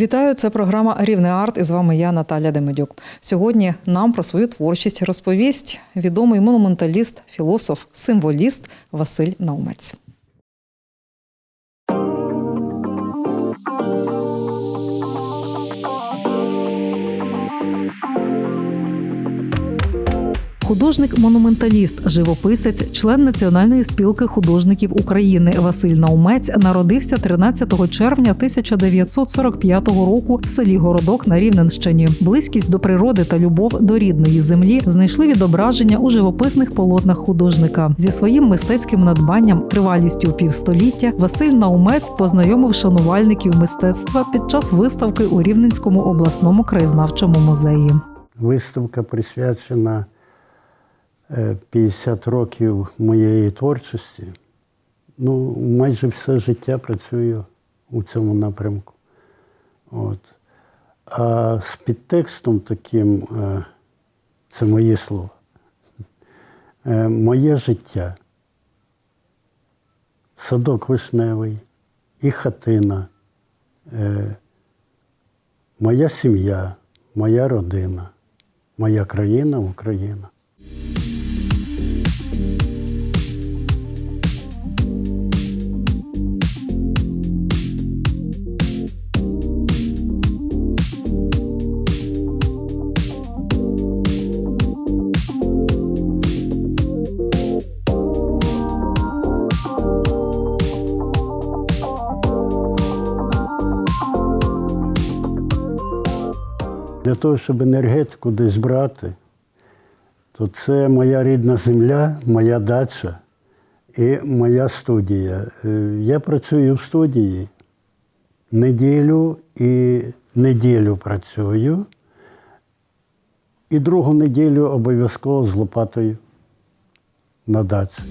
Вітаю, це програма Рівне арт. І з вами я, Наталя Демедюк. Сьогодні нам про свою творчість розповість відомий монументаліст, філософ, символіст Василь Наумець. Художник-монументаліст, живописець, член Національної спілки художників України Василь Наумець народився 13 червня 1945 року в селі Городок на Рівненщині. Близькість до природи та любов до рідної землі знайшли відображення у живописних полотнах художника. Зі своїм мистецьким надбанням, тривалістю півстоліття, Василь Наумець познайомив шанувальників мистецтва під час виставки у Рівненському обласному краєзнавчому музеї. Виставка присвячена 50 років моєї творчості. Ну, майже все життя працюю у цьому напрямку. От. А з підтекстом таким, е, це мої слова, е, моє життя, садок вишневий і хатина, е, моя сім'я, моя родина, моя країна Україна. Для того, щоб енергетику десь брати, то це моя рідна земля, моя дача і моя студія. Е, Я працюю в студії неділю і неділю працюю. І другу неділю обов'язково з лопатою на дачі.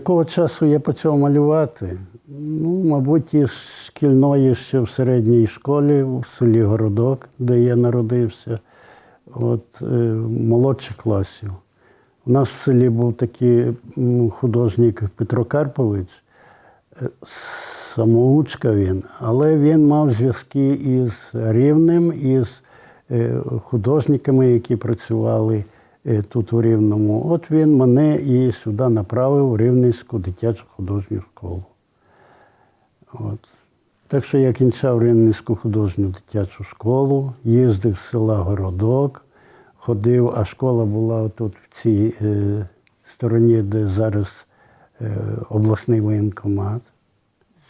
Якого часу я почав малювати? Ну, мабуть, із шкільної ще в середній школі, в селі Городок, де я народився, от е, молодших класів. У нас в селі був такий художник Петро Карпович, е, самоучка він, але він мав зв'язки із Рівнем, із е, художниками, які працювали тут у Рівному. От він мене і сюди направив в Рівненську дитячу художню школу. От. Так що я кінчав Рівненську художню дитячу школу, їздив в села Городок, ходив, а школа була тут в цій е, стороні, де зараз е, обласний воєнкомат,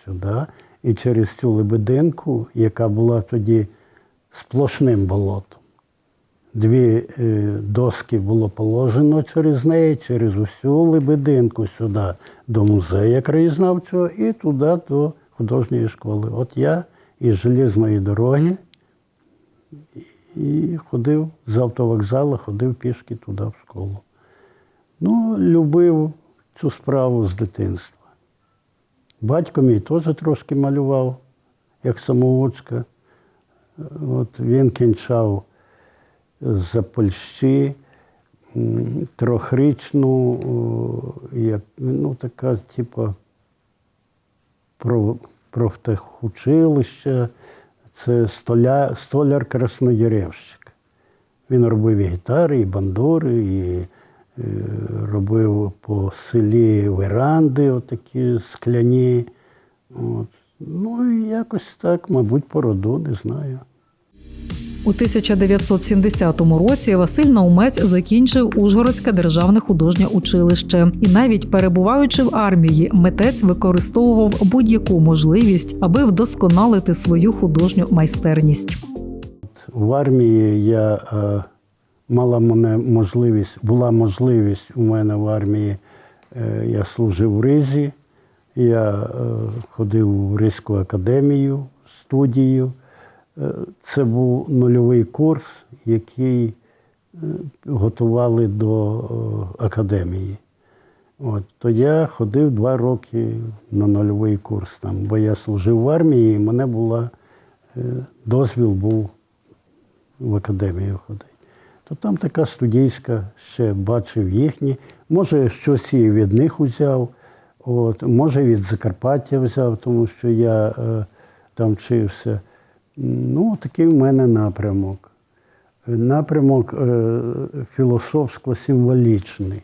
сюди. І через цю лебединку, яка була тоді сплошним болотом. Дві е, доски було положено через неї, через усю лебединку сюди до музею краєзнавчого і туди до художньої школи. От я із железної дороги і ходив з автовокзалу, ходив пішки туди в школу. Ну, любив цю справу з дитинства. Батько мій теж трошки малював, як самоучка. От він кінчав з Польщі м, як, ну, така, типу, про, профтехучилище, це столя, столяр красноєревщик. Він робив і гітари, і бандури, і е, робив по селі веранди, отакі скляні. От. Ну і якось так, мабуть, по роду, не знаю. У 1970 році Василь Наумець закінчив Ужгородське державне художнє училище, і навіть перебуваючи в армії, митець використовував будь-яку можливість, аби вдосконалити свою художню майстерність. В армії я е, мала мене можливість, була можливість у мене в армії. Е, я служив в Ризі, я е, ходив в Ризьку академію, студію. Е, Це був нульовий курс, який готували до е, академії. От, то я ходив два роки на нульовий курс там, бо я служив в армії, і мене була е, дозвіл був в академію ходити. То там така студійська, ще бачив їхні. Може, щось і від них узяв, от, може від Закарпаття взяв, тому що я е, там вчився. Ну, такий в мене напрямок. Напрямок е, філософсько-символічний.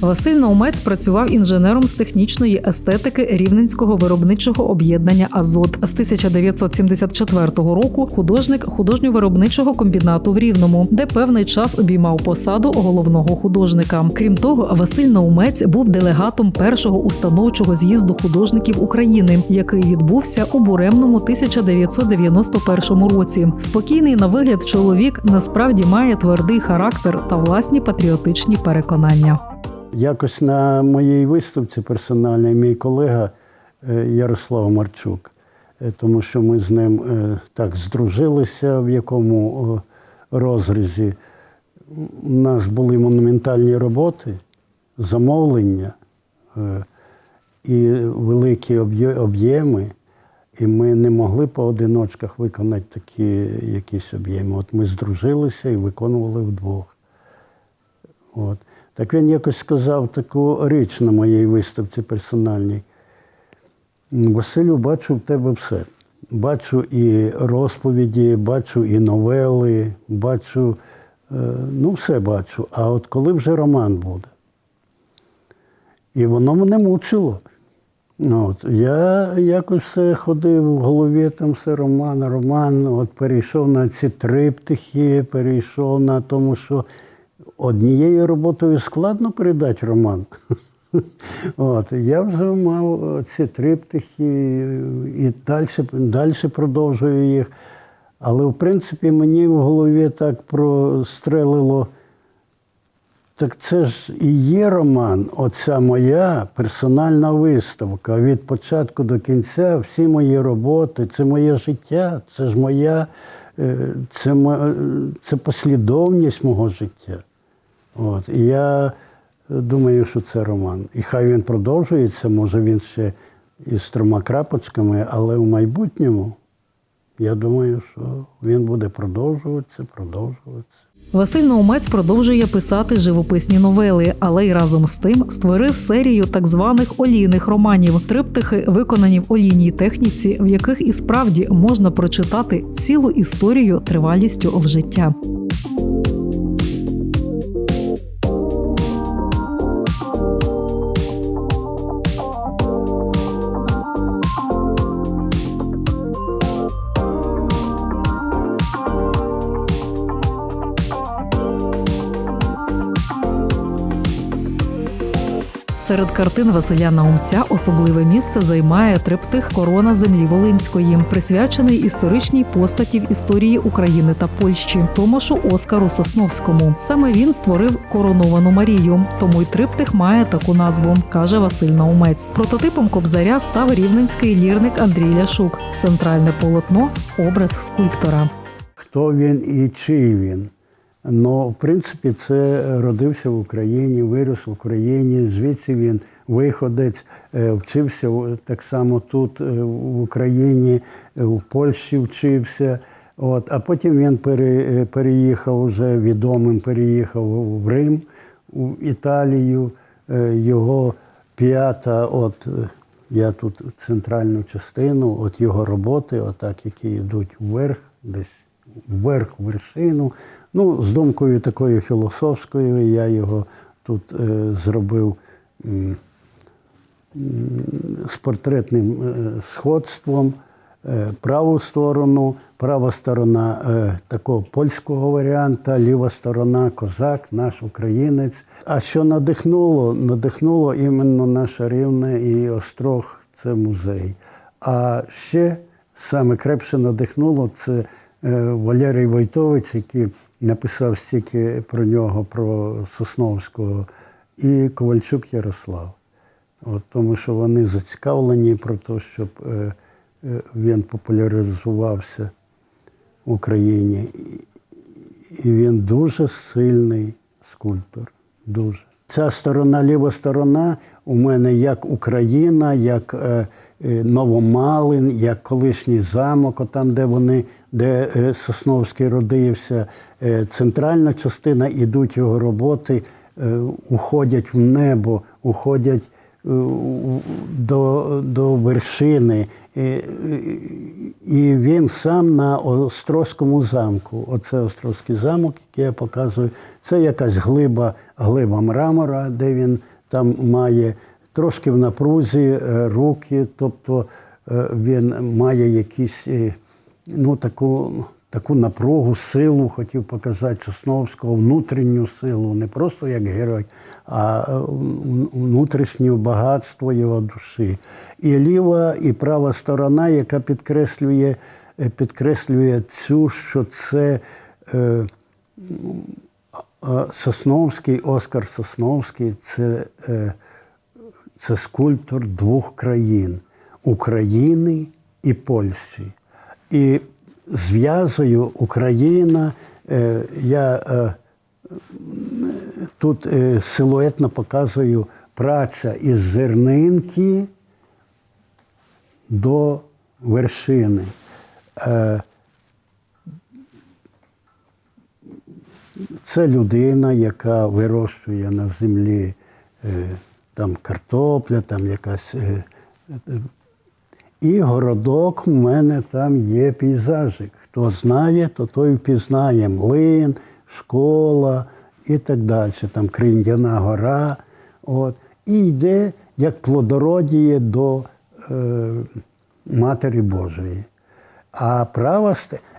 Василь Наумець працював інженером з технічної естетики Рівненського виробничого об'єднання Азот з 1974 року. Художник художньо-виробничого комбінату в Рівному, де певний час обіймав посаду головного художника. Крім того, Василь Наумець був делегатом першого установчого з'їзду художників України, який відбувся у буремному 1991 році. Спокійний на вигляд чоловік насправді має твердий характер та власні патріотичні переконання. Якось на моїй виставці персональній мій колега е, Ярослав Марчук, е, тому що ми з ним е, так здружилися в якому розрізі. У нас були монументальні роботи, замовлення і великі об'єми, і ми не могли по одиночках виконати такі якісь об'єми. От ми здружилися і виконували вдвох. От. Так він якось сказав таку річ на моїй виставці персональній. Василю, бачу в тебе все. Бачу і розповіді, бачу і новели, бачу, е, ну все бачу. А от коли вже роман буде? І воно мене мучило. Ну, От, я якось все ходив в голові, там все роман, роман. От перейшов на ці триптихи, перейшов на тому, що однією роботою складно передати роман. От, я вже мав ці триптихи і далі, далі продовжую їх. Але в принципі мені в голові так прострелило. Так це ж і є роман, оця моя персональна виставка. Від початку до кінця всі мої роботи, це моє життя, це ж моя, е, це, це послідовність мого життя. От. І я думаю, що це роман. І хай він продовжується, може він ще із трьома крапочками, але в майбутньому я думаю, що він буде продовжуватися, продовжуватися. Василь Наумець продовжує писати живописні новели, але й разом з тим створив серію так званих олійних романів, триптихи, виконані в олійній техніці, в яких і справді можна прочитати цілу історію тривалістю в життя. Серед картин Василя Наумця особливе місце займає триптих Корона землі Волинської, присвячений історичній постаті в історії України та Польщі, Томашу Оскару Сосновському. Саме він створив короновану Марію, тому й триптих має таку назву, каже Василь Наумець. Прототипом кобзаря став рівненський лірник Андрій Ляшук. Центральне полотно образ скульптора. хто він і чий він. Ну, в принципі, це родився в Україні, виріс в Україні, звідси він виходець, е, вчився так само тут, е, в Україні, е, в Польщі вчився. От, а потім він пере, переїхав вже відомим, переїхав в Рим, в Італію. Його п'ята, от я тут центральну частину, от його роботи, отак, які йдуть вверх, десь вверх, вершину. Ну, з думкою такою філософською я його тут е, зробив м, з портретним е, сходством. Е, праву сторону, права сторона е, такого польського варіанта, ліва сторона козак, наш українець. А що надихнуло? Надихнуло іменно наше рівне і острог це музей. А ще саме крепше надихнуло це е, Валерій Войтович, який написав стільки про нього, про Сосновського, і Ковальчук Ярослав. От, тому що вони зацікавлені про те, щоб е, е, він популяризувався в Україні. І- він дуже сильний скульптор. Дуже. Ця сторона, ліва сторона у мене як Україна, як е, е, Новомалин, як колишній замок, отам, де вони, де е, Сосновський родився. Е, центральна частина ідуть його роботи, е, уходять в небо, уходять до, до вершини. І він сам на Острозькому замку. Оце Острозький замок, який я показую. Це якась глиба, глиба мрамора, де він там має трошки в напрузі руки, тобто він має якісь ну, таку, таку напругу, силу, хотів показати Сосновського, внутрішню силу, не просто як герой, а внутрішнє багатство його душі. І ліва, і права сторона, яка підкреслює, е, підкреслює цю, що це. Е, Сосновський, Оскар Сосновський це, е, це скульптор двох країн України і Польщі. І зв'язую Україна. е, Я е, тут е, силуетно показую праця із зернинки до вершини. Це людина, яка вирощує на землі там картопля, там якась. І городок у мене там є пейзажик. Хто знає, то той впізнає млин, школа і так далі. Там Криндяна гора. От. І йде як плодородіє до е, Матері Божої. А права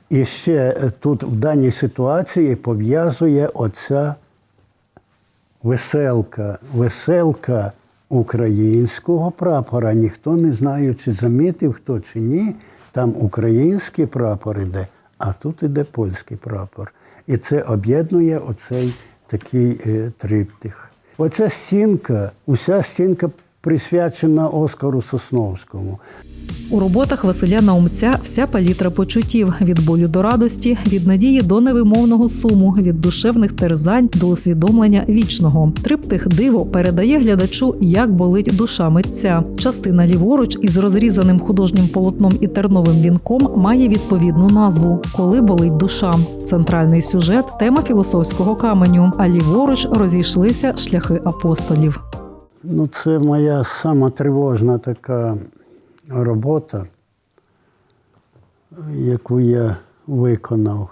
і ще е, тут в даній ситуації пов'язує оця веселка, веселка українського прапора. Ніхто не знає, чи замітив хто чи ні. Там український прапор іде, а тут іде польський прапор. І це об'єднує оцей такий е, триптих. Оця стінка, уся стінка присвячена Оскару Сосновському. У роботах Василя Наумця вся палітра почуттів від болю до радості, від надії до невимовного суму, від душевних терзань до усвідомлення вічного. Триптих диво передає глядачу, як болить душа митця. Частина ліворуч із розрізаним художнім полотном і терновим вінком має відповідну назву Коли болить душа. Центральний сюжет тема філософського каменю. А ліворуч розійшлися шляхи апостолів. Ну, це моя сама тривожна така робота, яку я виконав.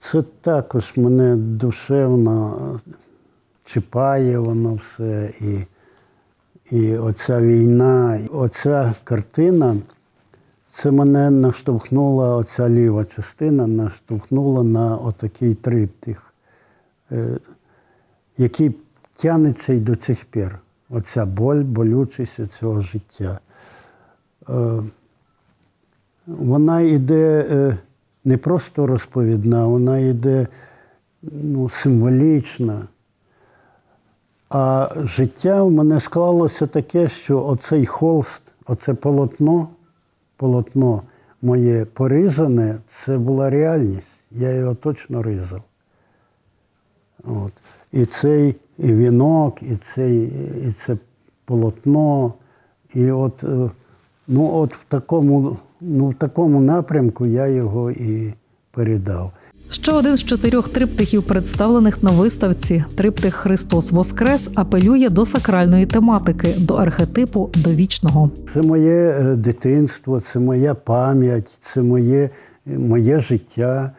Це також мене душевно чіпає воно все. І, і оця війна, і оця картина, це мене наштовхнула, оця ліва частина наштовхнула на отакий триптих. Е, який тягнеться й до цих пір. Оця боль, болючість цього життя. Е, Вона йде е, не просто розповідна, вона йде ну, символічна. А життя в мене склалося таке, що оцей холст, оце полотно, полотно моє порізане, це була реальність. Я його точно ризав. От. І цей і вінок, і, цей, і це полотно. І от, е, ну, от в, такому, ну, в такому напрямку я його і передав. Ще один з чотирьох триптихів, представлених на виставці Триптих Христос Воскрес, апелює до сакральної тематики, до архетипу до вічного. Це моє е, дитинство, це моя пам'ять, це моє, моє життя.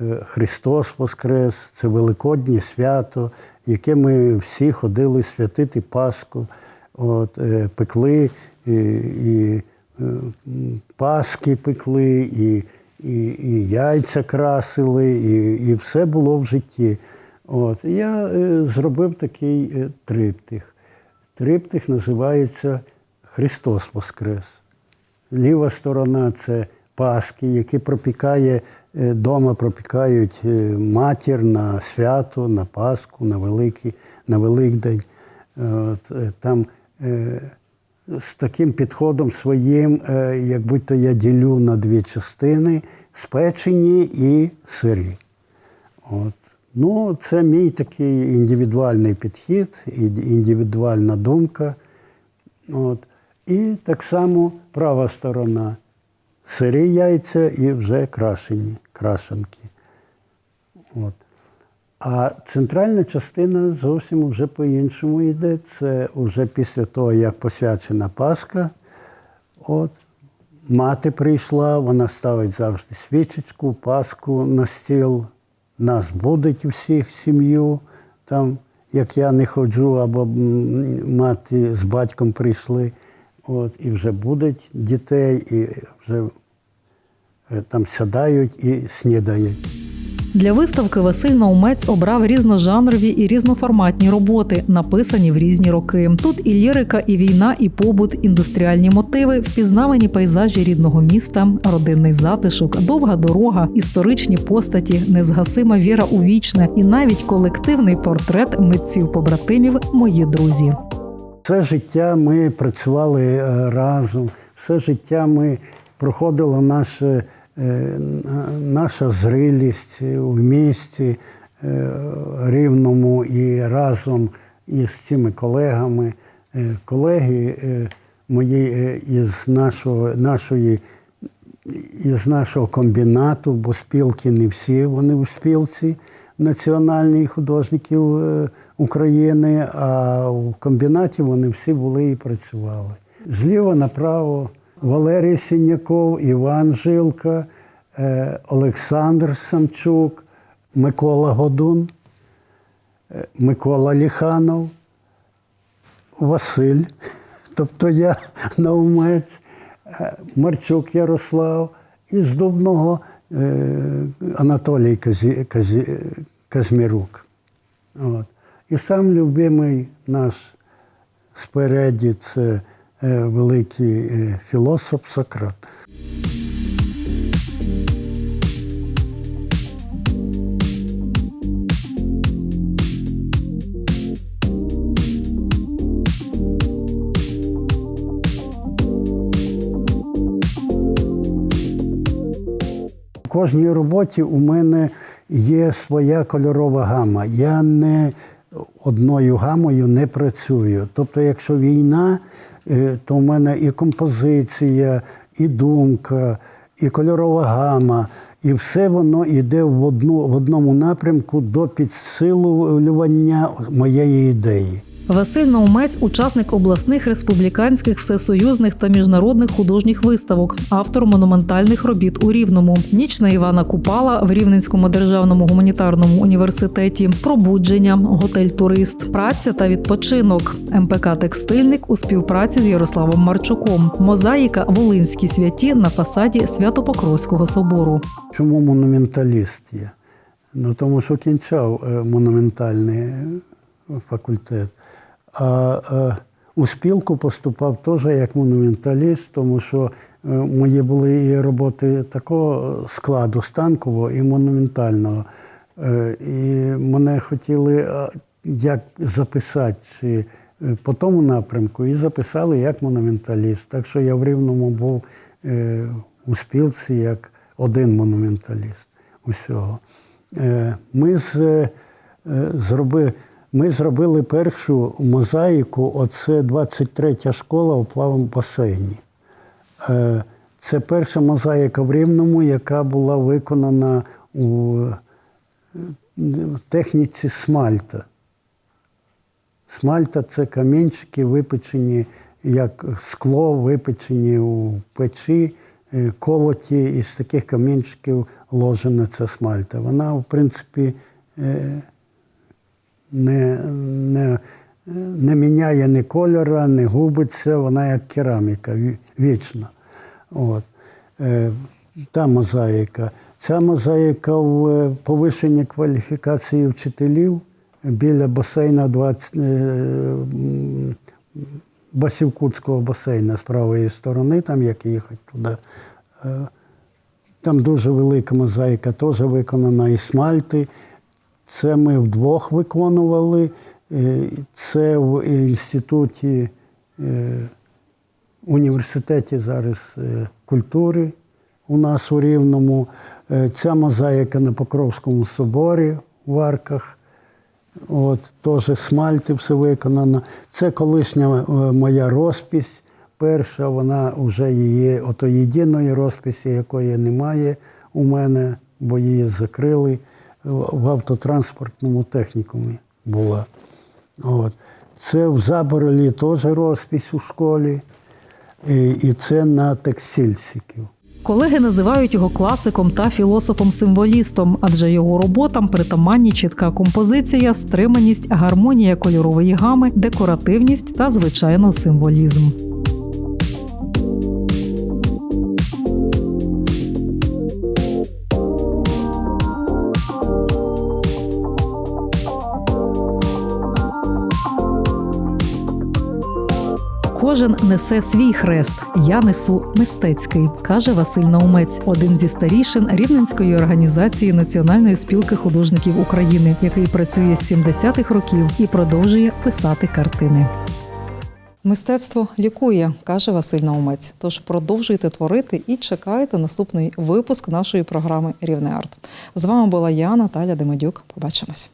Е, Христос Воскрес, це Великоднє свято, яке ми всі ходили святити Пасху, от, е, пекли і, і е, паски пекли, і, і, і яйця красили, і, і все було в житті. От. Я е, зробив такий е, триптих. Триптих називається Христос Воскрес. Ліва сторона це Пасхи, які пропікає е, дома, пропікають е, матір на свято, на Пасху, на Великий, на Великдень. От, е, там е, з таким підходом своїм, е, як будь-то я ділю на дві частини спечені і сирі. От. Ну, це мій такий індивідуальний підхід, індивідуальна думка. От. І так само права сторона. Сирі яйця і вже крашені, крашенки. От. А центральна частина зовсім вже по-іншому йде. Це вже після того, як посвячена Пасха. От. Мати прийшла, вона ставить завжди свічечку, паску на стіл. Нас будить всіх сім'ю. Там, як я не ходжу, або мати з батьком прийшли. От, і вже будуть дітей, і вже е, там сідають і снідають. Для виставки Василь Наумець обрав різножанрові і різноформатні роботи, написані в різні роки. Тут і лірика, і війна, і побут, індустріальні мотиви, впізнавані пейзажі рідного міста, родинний затишок, довга дорога, історичні постаті, незгасима віра у вічне і навіть колективний портрет митців побратимів Мої друзі. Все життя ми працювали е, разом, все життя ми проходила е, наша зрілість в місті е, рівному і разом із цими колегами. Колеги мої із нашого, нашої із нашого комбінату, бо спілки не всі, вони у спілці національної художників України, а в комбінаті вони всі були і працювали. Зліва направо Валерій Сіняков, Іван Жилка, е, Олександр Самчук, Микола Годун, е, Микола Ліханов, Василь, тобто я наумець, е, Марчук Ярослав і з Дубного Анатолій Казмірук. От. І сам любимий наш спереді це е, великий е, філософ Сократ. У кожній роботі у мене є своя кольорова гама. Я не одною гамою не працюю. Тобто, якщо війна, е, то в мене і композиція, і думка, і кольорова гама, і все воно йде в, одну, в одному напрямку до підсилювання моєї ідеї. Василь Наумець учасник обласних, республіканських, всесоюзних та міжнародних художніх виставок, автор монументальних робіт у Рівному. Ніч на Івана Купала в Рівненському державному гуманітарному університеті, пробудження, готель Турист, праця та відпочинок, МПК Текстильник у співпраці з Ярославом Марчуком, мозаїка Волинські святі на фасаді Свято-Покровського собору. Чому монументаліст є? Ну, тому що кінчав е, монументальний е, факультет. А е, у спілку поступав теж як монументаліст, тому що е, мої були і роботи такого складу станкового і монументального. Е, І мене хотіли як записати по тому напрямку, і записали як монументаліст. Так що я в Рівному був у спілці як один монументаліст усього. Ми, з, е, зроби, ми зробили першу мозаїку, оце 23 школа у плавому басейні. Е, Це перша мозаїка в Рівному, яка була виконана у техніці смальта. Смальта це камінчики, випечені як скло, випечені у печі, е, колоті, із таких камінчиків ложена ця смальта. Вона, в принципі, е, не, не, не міняє ні кольора, не губиться, вона як кераміка, вічна. От. Е, Та мозаїка. Ця мозаїка в е, повишенні кваліфікації вчителів біля басейна 20, е, Басівкутського басейна з правої сторони, там як їхати туди. Там дуже велика мозаїка, теж виконана із смальти. Це ми вдвох виконували. Е, Це в інституті, е, університеті зараз е, культури у нас у Рівному. Ця мозаїка на Покровському соборі в Арках. От, теж смальти все виконано. Це колишня моя розпись. Перша, вона вже ото єдиної розписі, якої немає у мене, бо її закрили в автотранспортному технікумі була. От. Це в Заборолі теж розпись у школі. І, і це на текстильщиків. Колеги називають його класиком та філософом-символістом, адже його роботам притаманні чітка композиція, стриманість, гармонія кольорової гами, декоративність та, звичайно, символізм. Кожен несе свій хрест. Я несу мистецький, каже Василь Наумець, один зі старішин Рівненської організації Національної спілки художників України, який працює з 70-х років і продовжує писати картини. Мистецтво лікує, каже Василь Наумець. Тож продовжуйте творити і чекайте наступний випуск нашої програми Рівне арт. З вами була я, Наталя Демидюк. Побачимось.